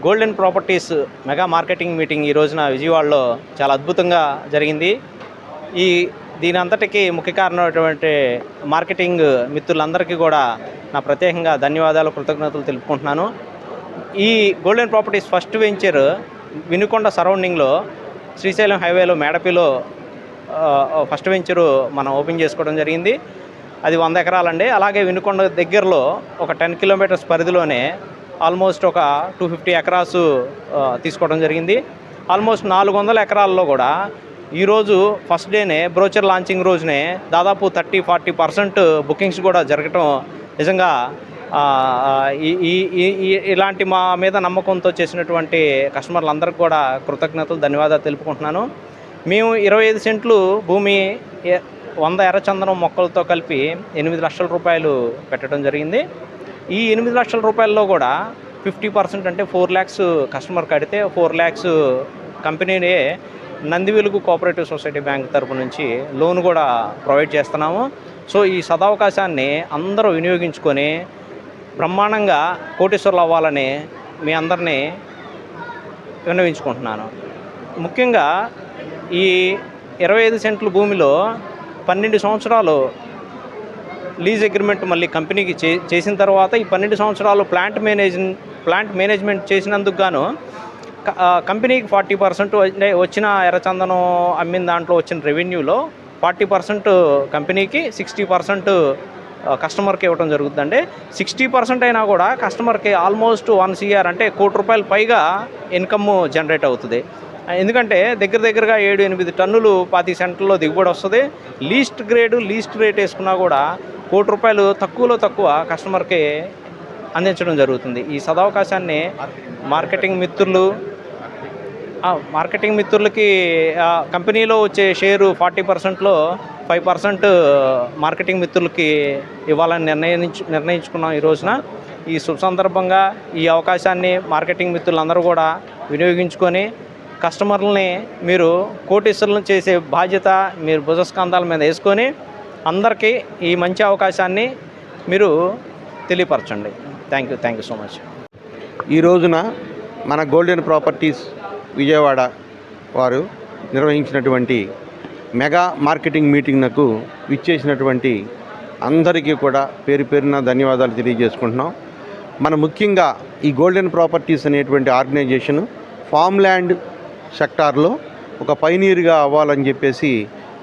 Golden Properties mega marketing meeting ఈ రోజున విజయవాడలో చాలా అద్భుతంగా జరిగింది. ఈ దీని అంతటికీ ముఖ్య కారణమైనటువంటి మార్కెటింగ్ మిత్రులందరికీ కూడా నా ప్రత్యేకంగా ధన్యవాదాలు కృతజ్ఞతలు తెలుపుకుంటున్నాను. ఈ Golden Properties first venture Vinukonda సరౌండింగ్లో Srisailam హైవేలో మేడపిలో ఫస్ట్ వెంచరు మనం ఓపెన్ చేసుకోవడం జరిగింది. అది వంద ఎకరాలండి. అలాగే వినుకొండ దగ్గరలో ఒక టెన్ కిలోమీటర్స్ పరిధిలోనే ఆల్మోస్ట్ ఒక టూ ఫిఫ్టీ ఎకరాస్ తీసుకోవడం జరిగింది. ఆల్మోస్ట్ నాలుగు వందల ఎకరాల్లో కూడా ఈరోజు ఫస్ట్ డేనే బ్రోచర్ లాంచింగ్ రోజునే దాదాపు థర్టీ ఫార్టీ పర్సెంట్ బుకింగ్స్ కూడా జరగటం నిజంగా ఈ ఈ- ఇలాంటి మా మీద నమ్మకంతో చేసినటువంటి కస్టమర్లందరికీ కూడా కృతజ్ఞతలు ధన్యవాదాలు తెలుపుకుంటున్నాను. మేము ఇరవై ఐదు సెంట్లు భూమి వంద ఎర్రచందనం మొక్కలతో కలిపి ఎనిమిది లక్షల రూపాయలు పెట్టడం జరిగింది. ఈ ఎనిమిది లక్షల రూపాయల్లో కూడా ఫిఫ్టీ పర్సెంట్ అంటే ఫోర్ ల్యాక్స్ కస్టమర్ కడితే ఫోర్ ల్యాక్స్ కంపెనీనే నంది వెలుగు కోఆపరేటివ్ సొసైటీ బ్యాంక్ తరపు నుంచి లోన్ కూడా ప్రొవైడ్ చేస్తున్నాము. సో ఈ సదవకాశాన్ని అందరూ వినియోగించుకొని బ్రహ్మాండంగా కోటేశ్వర్లు అవ్వాలని మీ అందరినీ విన్నవించుకుంటున్నాను. ముఖ్యంగా ఈ ఇరవై ఐదు సెంట్ల భూమిలో పన్నెండు సంవత్సరాలు లీజ్ అగ్రిమెంట్ మళ్ళీ కంపెనీకి చే చేసిన తర్వాత ఈ పన్నెండు సంవత్సరాలు ప్లాంట్ మేనేజ్ ప్లాంట్ మేనేజ్మెంట్ చేసినందుకు గాను కంపెనీకి ఫార్టీ పర్సెంట్ వచ్చిన ఎర్రచందనం అమ్మిన దాంట్లో వచ్చిన రెవెన్యూలో ఫార్టీ పర్సెంట్ కంపెనీకి సిక్స్టీ పర్సెంట్ కస్టమర్కి ఇవ్వడం జరుగుతుందండి. సిక్స్టీ పర్సెంట్ అయినా కూడా కస్టమర్కి ఆల్మోస్ట్ వన్ సిఆర్ అంటే కోటి రూపాయలు పైగా ఇన్కమ్ జనరేట్ అవుతుంది. ఎందుకంటే దగ్గర దగ్గరగా ఏడు ఎనిమిది టన్నులు పాతి సెంటర్లో దిగుబడి వస్తుంది. లీస్ట్ గ్రేడ్ లీస్ట్ రేట్ వేసుకున్నా కూడా కోటి రూపాయలు తక్కువలో తక్కువ కస్టమర్కి అందించడం జరుగుతుంది. ఈ సదవకాశాన్ని మార్కెటింగ్ మిత్రులు మార్కెటింగ్ మిత్రులకి కంపెనీలో వచ్చే షేరు ఫార్టీ పర్సెంట్లో ఫైవ్ పర్సెంట్ మార్కెటింగ్ మిత్రులకి ఇవ్వాలని నిర్ణయించు నిర్ణయించుకున్నాం ఈ రోజున. ఈ శుభ సందర్భంగా ఈ అవకాశాన్ని మార్కెటింగ్ మిత్రులందరూ కూడా వినియోగించుకొని కస్టమర్లని మీరు కోటీశ్వరులను చేసే బాధ్యత మీరు భుజస్కంధాల మీద వేసుకొని అందరికీ ఈ మంచి అవకాశాన్ని మీరు తెలియపరచండి. Thank you thank you so much ఈ రోజున మన గోల్డెన్ ప్రాపర్టీస్ విజయవాడ వారు నిర్వహించినటువంటి మెగా మార్కెటింగ్ మీటింగ్నకు విచ్చేసినటువంటి అందరికీ కూడా పేరు పేరున ధన్యవాదాలు తెలియజేసుకుంటున్నాం. మన ముఖ్యంగా ఈ గోల్డెన్ ప్రాపర్టీస్ అనేటువంటి ఆర్గనైజేషన్ ఫామ్ ల్యాండ్ సెక్టార్లో ఒక పైనీరుగా అవ్వాలని చెప్పేసి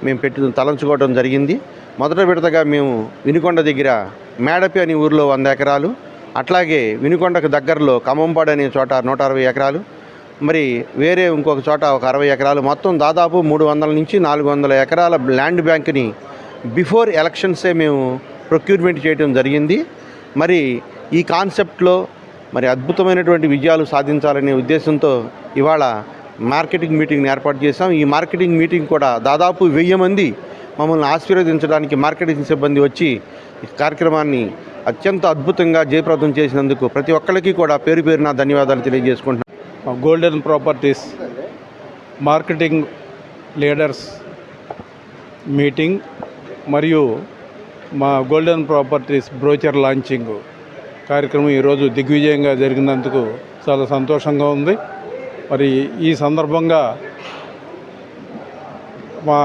మేము పెట్టి తలంచుకోవడం జరిగింది. మొదట విడతగా మేము వినుకొండ దగ్గర మేడపి అనే ఊరిలో వంద ఎకరాలు అట్లాగే వినుకొండకు దగ్గరలో ఖమ్మంపాడు అనే చోట నూట అరవై ఎకరాలు మరి వేరే ఇంకొక చోట ఒక అరవై ఎకరాలు మొత్తం దాదాపు మూడు వందల నుంచి నాలుగు వందల ఎకరాల ల్యాండ్ బ్యాంక్ని బిఫోర్ ఎలక్షన్సే మేము ప్రొక్యూర్మెంట్ చేయడం జరిగింది. మరి ఈ కాన్సెప్ట్లో మరి అద్భుతమైనటువంటి విజయాలు సాధించాలనే ఉద్దేశంతో ఇవాళ మార్కెటింగ్ మీటింగ్ని ఏర్పాటు చేశాం. ఈ మార్కెటింగ్ మీటింగ్ కూడా దాదాపు వెయ్యి మంది మమ్మల్ని ఆశీర్వదించడానికి మార్కెటింగ్ సిబ్బంది వచ్చి ఈ కార్యక్రమాన్ని అత్యంత అద్భుతంగా జయప్రదం చేసినందుకు ప్రతి ఒక్కరికి కూడా పేరు పేరున ధన్యవాదాలు తెలియజేసుకుంటున్నాం. Golden Properties marketing leaders meeting మరియు మా గోల్డెన్ ప్రాపర్టీస్ బ్రోచర్ లాంచింగ్ కార్యక్రమం ఈరోజు దిగ్విజయంగా జరిగినందుకు చాలా సంతోషంగా ఉంది. మరి ఈ సందర్భంగా మా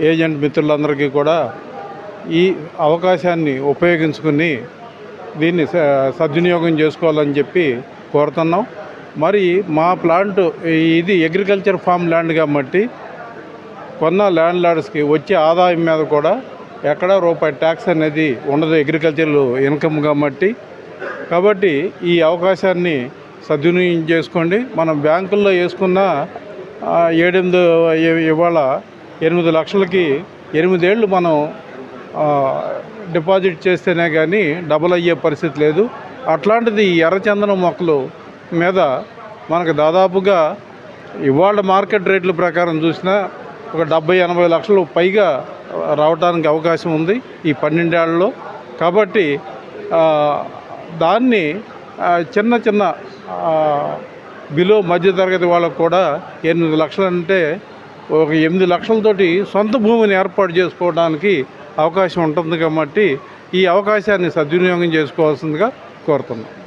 ఏజెంట్ మిత్రులందరికీ కూడా ఈ అవకాశాన్ని ఉపయోగించుకుని దీన్ని స- సద్వినియోగం చేసుకోవాలని చెప్పి కోరుతున్నాం. మరి మా ప్లాంట్ ఇది అగ్రికల్చర్ ఫామ్ ల్యాండ్ కాబట్టి కొన్న ల్యాండ్ లార్డ్స్కి వచ్చే ఆదాయం మీద కూడా ఎక్కడ రూపాయి ట్యాక్స్ అనేది ఉండదు అగ్రికల్చర్ ఇన్కమ్ కాబట్టి. కాబట్టి ఈ అవకాశాన్ని సద్వినియోగం చేసుకోండి మనం బ్యాంకుల్లో వేసుకున్న ఏడెనిమిది ఇవాళ ఎనిమిది లక్షలకి ఎనిమిదేళ్ళు మనం డిపాజిట్ చేస్తేనే కానీ డబుల్ అయ్యే పరిస్థితి లేదు. అట్లాంటిది ఎర్రచందనం మొక్కలు మీద మనకు దాదాపుగా ఇవాళ మార్కెట్ రేట్ల ప్రకారం చూసినా ఒక డెబ్బై ఎనభై లక్షలు పైగా రావడానికి అవకాశం ఉంది ఈ పన్నెండేళ్ళలో. కాబట్టి దాన్ని చిన్న చిన్న బిలో మధ్యతరగతి వాళ్ళకు కూడా ఎనిమిది లక్షలు అంటే ఒక ఎనిమిది లక్షలతోటి సొంత భూమిని ఏర్పాటు చేసుకోవడానికి అవకాశం ఉంటుంది కాబట్టి ఈ అవకాశాన్ని సద్వినియోగం చేసుకోవాల్సిందిగా కోరుతున్నాం.